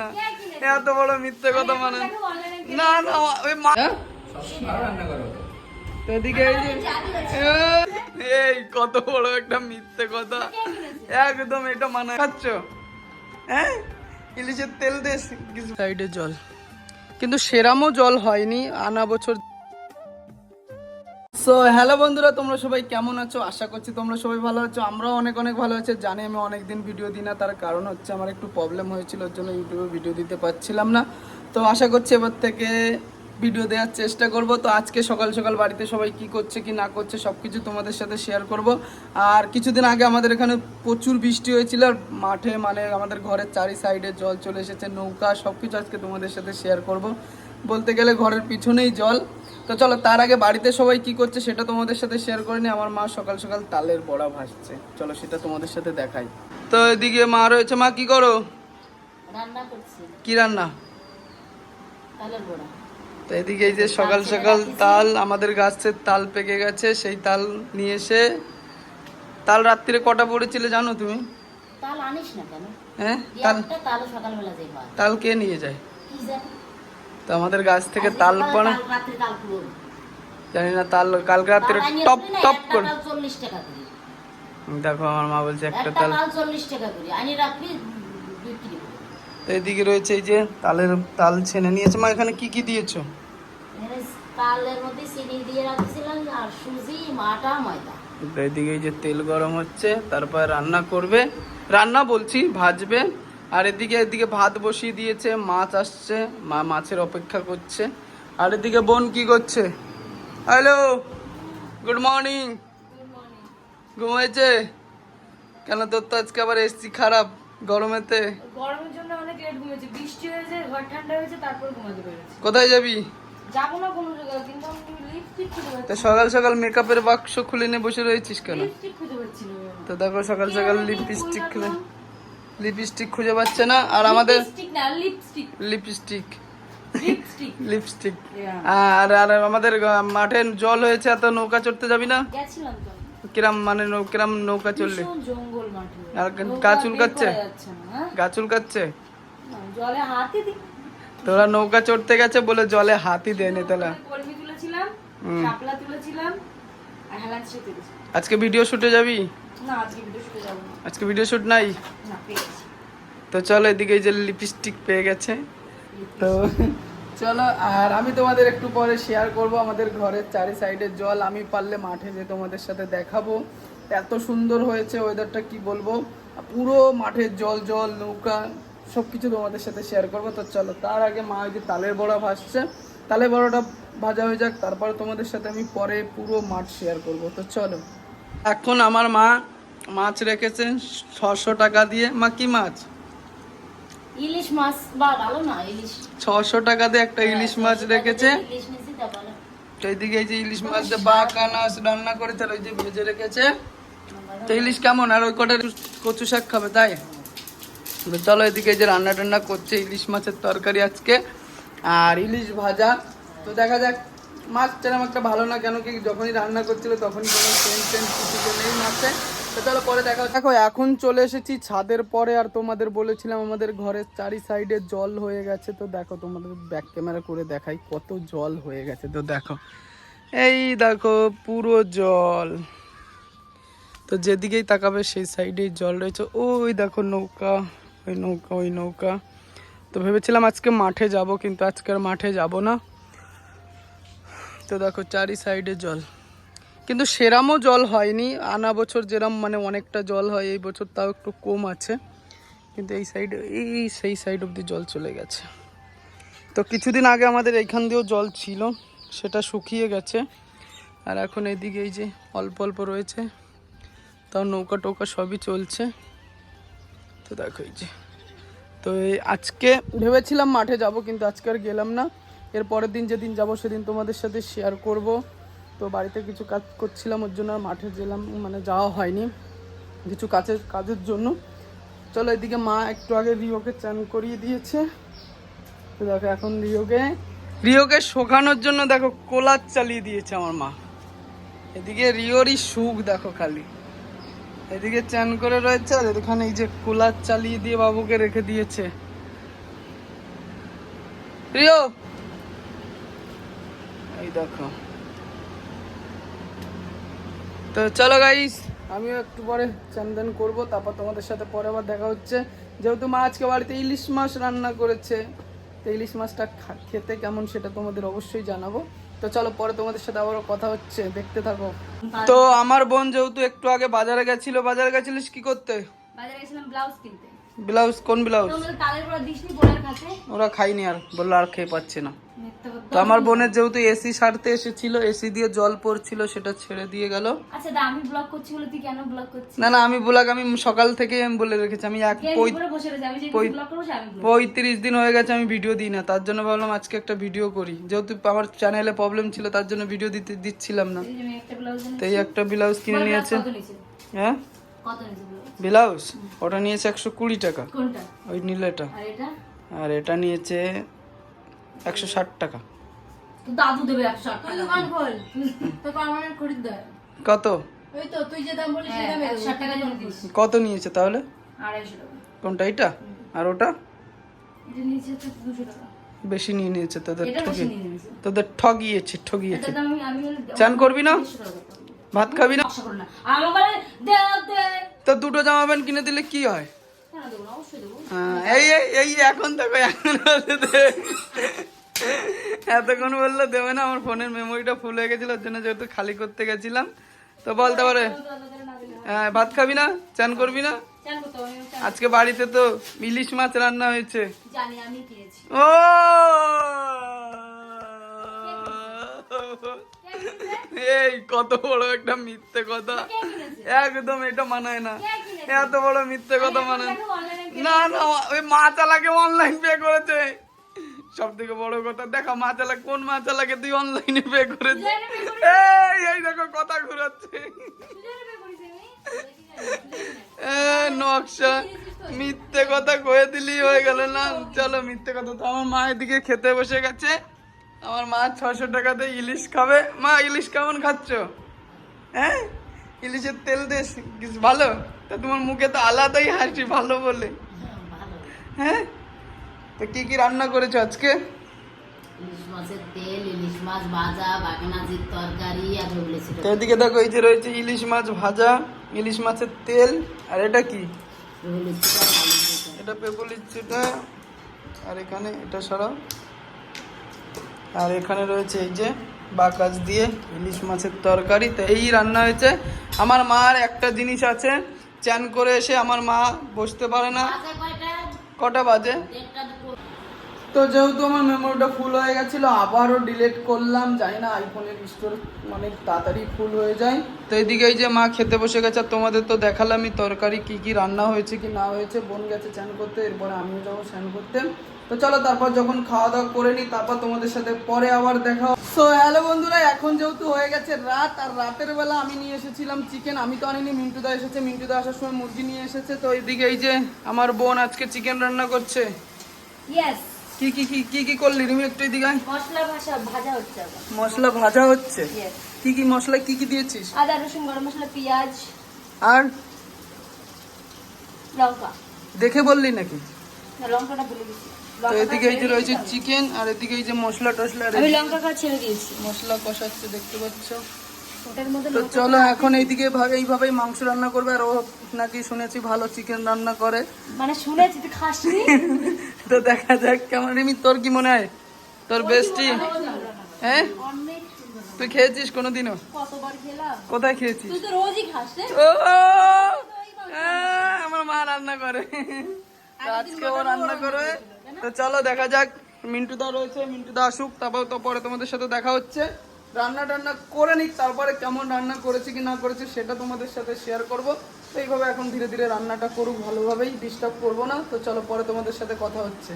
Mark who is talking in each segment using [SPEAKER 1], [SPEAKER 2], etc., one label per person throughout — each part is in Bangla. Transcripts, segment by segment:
[SPEAKER 1] না। এত বড় মিথ্যে কথা মানে। না না ওই মা তো এই কত বড় একটা মিথ্যে কথা। একদম এটা মানা খাচ্ছ? হ্যাঁ? ইলিশের তেল দিয়ে কিছু সাইডে জল। কিন্তু সেরামও জল হয়নি আনা বছর সো হ্যালো বন্ধুরা, তোমরা সবাই কেমন আছো? আশা করছি তোমরা সবাই ভালো আছো। আমরাও অনেক অনেক ভালো আছি। জানি আমি অনেক দিন ভিডিও দিই না, তার কারণ হচ্ছে আমার একটু প্রবলেম হয়েছিল, ওর জন্য ইউটিউবে ভিডিও দিতে পারছিলাম না। তো আশা করছি এবার থেকে ভিডিও দেওয়ার চেষ্টা করব। তো আজকে সকাল সকাল বাড়িতে সবাই কি করছে, কি না করছে সব কিছু তোমাদের সাথে শেয়ার করব। আর কিছুদিন আগে আমাদের এখানে প্রচুর বৃষ্টি হয়েছিল, আর মাঠে মানে আমাদের ঘরের চারি সাইডে জল চলে এসেছে, নৌকা সব কিছু আজকে তোমাদের সাথে শেয়ার করব। বলতে গেলে ঘরের পিছনেই জল। তো চলো তার আগে বাড়িতে সবাই কি করছে সেটা তোমাদের সাথে শেয়ার করে নি আমার মা সকাল সকাল তালের বড়া ভাসছে চলো সেটা তোমাদের সাথে দেখাই। তো এদিকে মা রয়েছে। মা কি করো?
[SPEAKER 2] রান্না করছি।
[SPEAKER 1] কি রান্না?
[SPEAKER 2] তালের বড়া।
[SPEAKER 1] তো এদিকে এই যে সকাল সকাল তাল আমাদের গাছের তাল পেকে গেছে সেই তাল নিয়ে এসে তাল রাত্রিরে কটা পড়েছিল জানো তুমি?
[SPEAKER 2] তাল আনিস না কেন?
[SPEAKER 1] হ্যাঁ তাল
[SPEAKER 2] তালও সকালবেলা যাই
[SPEAKER 1] তাল কে নিয়ে যায়?
[SPEAKER 2] কি
[SPEAKER 1] তো আমাদের গাছ থেকে তাল পড়া। জানি না তাল কালকে রাত্রে টপ টপ করে। দেখো আমার মা বলছে একটা তাল।
[SPEAKER 2] চল্লিশ টাকা করে
[SPEAKER 1] তো এদিকে রয়েছে এই যে তালের তাল ছেনে নিয়েছে। মা এখানে কি কি দিয়েছ?
[SPEAKER 2] তালের মধ্যে চিনি দিয়ে রাখছিলাম আর সুজি আটা ময়দা।
[SPEAKER 1] এদিকে এই যে তেল গরম হচ্ছে তারপর রান্না করবে। রান্না বলছি ভাজবে। আর এদিকে এদিকে ভাত বসিয়ে দিয়েছে মাছ আসছে মা মাছের অপেক্ষা করছে। আর এদিকে বোন কি করছে? হ্যালো গুড মর্নিং ঘুমাইছে কেন তোর তো আজকে আবার এসছি খারাপ গরমেতে?
[SPEAKER 3] গরমের জন্য অনেক লেট ঘুমেছে বৃষ্টি হয়েছে ঘর ঠান্ডা হয়েছে তারপর ঘুমাতে পেরেছি।
[SPEAKER 1] কোথায় যাবি?
[SPEAKER 3] যাব না কোনো জায়গায় কিন্তু
[SPEAKER 1] তো সকাল সকাল মেকআপের বাক্স খুলে নিয়ে বসে রয়েছিস কেন? তো দেখো সকাল সকাল লিপস্টিক খুলে লিপস্টিক খুঁজে পাচ্ছে না আর আমাদের
[SPEAKER 3] লিপস্টিক লিপস্টিক.
[SPEAKER 1] আর আর আমাদের মাঠে জল হয়েছে এত নৌকা চড়তে যাবি না? কিরাম মানে নৌ- কিরাম নৌকা চললে আর
[SPEAKER 3] নৌকা
[SPEAKER 1] গা
[SPEAKER 3] বের
[SPEAKER 1] চুলকাচ্ছে?
[SPEAKER 3] হ্যাঁ?
[SPEAKER 1] গা চুলকাচ্ছে?
[SPEAKER 3] হাতে
[SPEAKER 1] তোরা নৌকা চড়তে গেছে বলে জলে হাতই দেয়নি
[SPEAKER 3] কলমি তুলেছিলাম
[SPEAKER 1] হুম।
[SPEAKER 3] তুলেছিলাম
[SPEAKER 1] আজকে ভিডিও শুটে যাবি?
[SPEAKER 3] না আজকে ভিডিও শুটে যাব
[SPEAKER 1] আজকে ভিডিও শুট নাই?
[SPEAKER 3] না
[SPEAKER 1] তো চলো এদিকে এই যে লিপস্টিক পেয়ে গেছে। তো চলো আর আমি তোমাদের একটু পরে শেয়ার করব আমাদের ঘরের চারি সাইডে জল। আমি পারলে মাঠে যে তোমাদের সাথে দেখাবো। এত সুন্দর হয়েছে ওয়েদারটা কি বলব? পুরো মাঠের জল জল নৌকা সব কিছু তোমাদের সাথে শেয়ার করব। তো চলো তার আগে মা ওই যে তালের বড়া ভাসছে। তালের বড়াটা ভাজা হয়ে যাক তারপরে তোমাদের সাথে আমি পরে পুরো মাছ শেয়ার করব। তো চলো এখন আমার মা মাছ রেখেছেন ছশো টাকা দিয়ে। মা কি মাছ?
[SPEAKER 2] ইলিশ মাছ বা ভালো না ইলিশ।
[SPEAKER 1] ছশো টাকা দিয়ে একটা ইলিশ মাছ রেখেছে। এইদিকে এই যে ইলিশ মাছ দিয়ে বা কানাস রান্না করে তার ওই যে ভেজে রেখেছে। তো ইলিশ কেমন? আর ওই কটা কচু শাক খাবে তাই? চলো এদিকে এই যে রান্না টান্না করছে ইলিশ মাছের তরকারি আজকে। আর ইলিশ ভাজা তো দেখা যাক, মাছ তেরম একটা ভালো না কেন কি যখনই রান্না করছিল তখনই কোনো সেন্ট টেন্ট কিছু নেই মাছে। তো চলো পরে দেখা। দেখো, এখন চলে এসেছি ছাদের পরে, আর তোমাদের বলেছিলাম আমাদের ঘরের চারি সাইডে জল হয়ে গেছে। তো দেখো, তোমাদের ব্যাক ক্যামেরা করে দেখাই কত জল হয়ে গেছে। তো দেখো, এই দেখো, পুরো জল। তো যেদিকেই তাকাবে সেই সাইডেই জল রয়েছে। ওই দেখো নৌকা, ওই নৌকা ওই নৌকা। তো ভেবেছিলাম আজকে মাঠে যাব, কিন্তু আজকে আর মাঠে যাব না। তো দেখো, চারি সাইডে জল। কিন্তু সেরামও জল হয়নি। আনা বছর যেরম মানে অনেকটা জল হয়, এই বছর তাও একটু কম আছে। কিন্তু এই সাইডে, এই সেই সাইড অবধি জল চলে গেছে। তো কিছুদিন আগে আমাদের এইখান দিয়েও জল ছিল, সেটা শুকিয়ে গেছে। আর এখন এদিকে এই যে অল্প অল্প রয়েছে, তাও নৌকা টৌকা সবই চলছে। তো দেখো এই যে। তো আজকে ভেবেছিলাম মাঠে যাব, কিন্তু আজকে আর গেলাম না। এর পরের দিন যেদিন যাব সেদিন তোমাদের সাথে শেয়ার করব। তো বাড়িতে কিছু কাজ করছিলাম, ওর জন্য আর মাঠে গেলাম মানে যাওয়া হয়নি কিছু কাজের কাজের জন্য। চলো এদিকে মা একটু আগে রিওকে চান করিয়ে দিয়েছে। তো দেখো এখন রিওকে রিওকে শোকানোর জন্য দেখো কোলার চালিয়ে দিয়েছে আমার মা। এদিকে রিওরই সুখ দেখো খালি। এদিকে চান করে রয়েছে আর এখানে এই যে কুলার চালিয়ে দিয়ে বাবুকে রেখে দিয়েছে। প্রিয় এই দেখো। তো চলো গাইস আমিও একটু পরে চান্দান করব, তারপর তোমাদের সাথে পরে আবার দেখা হচ্ছে। যেহেতু মা আজকে বাড়িতে ইলিশ মাছ রান্না করেছে, তো ইলিশ মাছটা খেতে কেমন সেটা তোমাদের অবশ্যই জানাব। তো চলো পরে তোমাদের সাথে আবারও কথা হচ্ছে, দেখতে থাকো। তো আমার বোন যেহেতু একটু আগে বাজারে গেছিল, বাজারে গেছিলিস কি করতে?
[SPEAKER 3] বাজারে গেছিলাম ব্লাউজ কিনতে।
[SPEAKER 1] ব্লাউজ কোন ব্লাউজ ওরা খাইনি আর বলল আর খেয়ে পাচ্ছে না। তো আমার বোনের যেহেতু এসি সারতে এসেছিল এসি দিয়ে জল পড়ছিল সেটা ছেড়ে দিয়ে গেল।
[SPEAKER 3] আচ্ছা আমি ব্লগ করছি বলে তুই কেন ব্লগ করছিস?
[SPEAKER 1] না না আমি ব্লগ আমি সকাল থেকে আমি বলে রেখেছি আমি এক পঁয়ত্রিশ দিন হয়ে গেছে আমি ভিডিও দিই না তার জন্য ভাবলাম আজকে একটা ভিডিও করি। যেহেতু আমার চ্যানেলে প্রবলেম ছিল তার জন্য ভিডিও দিতে দিচ্ছিলাম না।
[SPEAKER 3] এই একটা ব্লাউজ
[SPEAKER 1] তো এই একটা ব্লাউজ কিনে নিয়েছে। হ্যাঁ?
[SPEAKER 3] কত ব্লাউজ
[SPEAKER 1] ওটা নিয়েছে একশো কুড়ি টাকা। ওই নীলেটা
[SPEAKER 3] আর এটা?
[SPEAKER 1] আর এটা নিয়েছে একশো ষাট টাকা।
[SPEAKER 3] দাদু দেবে একশো আট দোকান খোল। তো পার্মানেন্ট খরিদ্দার।
[SPEAKER 1] কত?
[SPEAKER 3] ওই তো তুই যে দাম বলিস একশো টাকা
[SPEAKER 1] কত নিয়েছে তাহলে?
[SPEAKER 3] আড়াইশো টাকা।
[SPEAKER 1] কোনটা এটা আর ওটা? বেশি নিয়ে নিয়েছে তোদের
[SPEAKER 3] এটা বেশি
[SPEAKER 1] ঠকি
[SPEAKER 3] নিয়ে নিয়েছে।
[SPEAKER 1] তোদের ঠগিয়েছে ঠগিয়েছে। চান করবি না। ভাত খাবি না? তো দুটো জামা প্যান্ট কিনে দিলে কি হয়? হ্যাঁ, এই এই এই এখন দেখো এখন এতক্ষণ বলল দেবে না আমার ফোনের মেমোরিটা ফুল হয়ে গেছিল ওর জন্য যেহেতু খালি করতে গেছিলাম। তো বলতে পারে হ্যাঁ, ভাত খাবি না? চান করবি না? আজকে বাড়িতে তো ইলিশ মাছ রান্না হয়েছে। ও! এই কত বড় একটা মিথ্যে কথা। একদম এটা মানায় না। এত বড় মিথ্যে কথা মানায় না না ওই মা চালাকে অনলাইন পে করেছে। সব থেকে বড় কথা দেখা মা চালা কোন মা চালাকে তুই অনলাইনে পে করেছিস? এই এই দেখো কথা ঘুরাচ্ছে। নকশা মিথ্যে কথা কয়ে দিলি হয়ে গেল না। চলো মিথ্যে কথা তো আমার মা এদিকে খেতে বসে গেছে। আমার মা ছশো টাকাতে ইলিশ খাবে। মা ইলিশ কেমন খাচ্ছ? হ্যাঁ? ইলিশের তেল দিয়ে কিছু ভালো? তা তোমার মুখে তো আলাদাই হাসি ভালো বলে। হ্যাঁ? তো কি কি রান্না করেছ আজকে? তো এদিকে দেখো এই যে রয়েছে ইলিশ মাছ ভাজা ইলিশ মাছের তেল আর এটা কি? এটা পেপুলিচুটা আর এখানে এটা সরাও আর এখানে রয়েছে এই যে বাকাজ দিয়ে ইলিশ মাছের তরকারি। তো এই রান্না হয়েছে। আমার মার একটা জিনিস আছে। চ্যান করে এসে আমার মা বসতে পারে না। কটা বাজে? তো যেহেতু আমার মেমোরিটা ফুল হয়ে গেছিল আবারও ডিলিট করলাম জানি না আইফোনের স্টোর মানে তাড়াতাড়ি ফুল হয়ে যায়। তো এদিকে এই যে মা খেতে বসে গেছে তোমাদের তো দেখালামই তরকারি কি কি রান্না হয়েছে কি না হয়েছে বোন গেছে চান করতে এরপরে আমিও যাব স্নান করতে। তো চলো তারপর যখন খাওয়া দাওয়া করে নিই তারপর তোমাদের সাথে পরে আবার দেখা সো হ্যালো বন্ধুরা এখন যেহেতু হয়ে গেছে রাত আর রাতের বেলা আমি নিয়ে এসেছিলাম চিকেন আমি তো আনিনি মিন্টুদা এসেছে মিন্টুদা আসার সময় মুরগি নিয়ে এসেছে। তো এদিকে এই যে আমার বোন আজকে চিকেন রান্না করছে।
[SPEAKER 3] Yes,
[SPEAKER 1] কি কি কি কি কি করলি? রিমি একটু এদিকে
[SPEAKER 3] মশলা ভাষা ভাজা হচ্ছে
[SPEAKER 1] মশলা ভাজা হচ্ছে? কি কি মশলা কি কি দিয়েছিস?
[SPEAKER 3] আদা রসুন গরম মশলা পেঁয়াজ।
[SPEAKER 1] আর?
[SPEAKER 3] লঙ্কা।
[SPEAKER 1] দেখে বললি নাকি?
[SPEAKER 3] লঙ্কাটা ভুলে গেছি।
[SPEAKER 1] তো এদিকে এই যে রয়েছে চিকেন আর এদিকে এই যে মশলা।
[SPEAKER 3] আমি। লঙ্কাটা ছেড়ে দিয়েছি।
[SPEAKER 1] মশলা কষাচ্ছে দেখতে পাচ্ছ? তো চলো এখন এইদিকে ভাবে এইভাবেই মাংস রান্না করবে আর ও নাকি শুনেছি ভালো চিকেন রান্না করে।
[SPEAKER 3] মানে শুনেছি তুই খাসনি?
[SPEAKER 1] তো দেখা যাক কেমন। রিমি তোর কি মনে হয়? তোর বেস্টি হ্যাঁ? তুই খেয়েছিস কোনোদিনও? কোথায় খেয়েছিস? ও! আমার মা রান্না করে। আজকে ও রান্না করবে তো চলো দেখা যাক। মিন্টু দা রয়েছে মিন্টু দা আসুক তারপর তো পরে তোমাদের সাথে দেখা হচ্ছে। রান্না টান্না করে নিক তারপরে কেমন রান্না করেছি কি না করেছি সেটা তোমাদের সাথে শেয়ার করব। তো এইভাবে এখন ধীরে ধীরে রান্নাটা করুক ভালোভাবেই ডিস্টার্ব করব না। তো চলো পরে তোমাদের সাথে কথা হচ্ছে।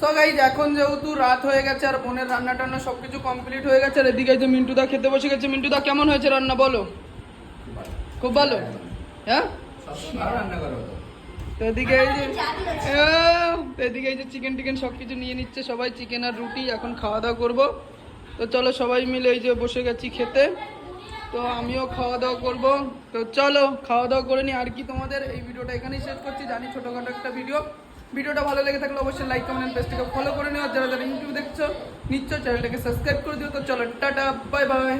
[SPEAKER 1] সো গাইজ এখন যেহেতু রাত হয়ে গেছে আর বোনের রান্না টান্না সবকিছু কমপ্লিট হয়ে গেছে আর এদিকে যে মিন্টু দা খেতে বসে গেছে। মিন্টু দা কেমন হয়েছে রান্না বলো? খুব ভালো? হ্যাঁ? তো এদিকে এই যে এদিকে এই যে চিকেন টিকেন সবকিছু নিয়ে নিচ্ছে সবাই চিকেন আর রুটি এখন খাওয়া দাওয়া করব। তো চলো সবাই মিলে এই যে বসে গেছি খেতে। তো আমিও খাওয়া দাওয়া করব। তো চলো, খাওয়া দাওয়া করে নিই। আর কি তোমাদের? এই ভিডিওটা এখানেই শেষ করছি। জানি ছোটোখাটো একটা ভিডিও। ভিডিওটা ভালো লেগে থাকলে অবশ্যই লাইক কমেন্ট পেজটিকে ফলো করে নিও। যারা যারা ইউটিউব দেখছ নিশ্চয় চ্যানেলটাকে সাবস্ক্রাইব করে দিও। তো চলো, টাটা বাই বাই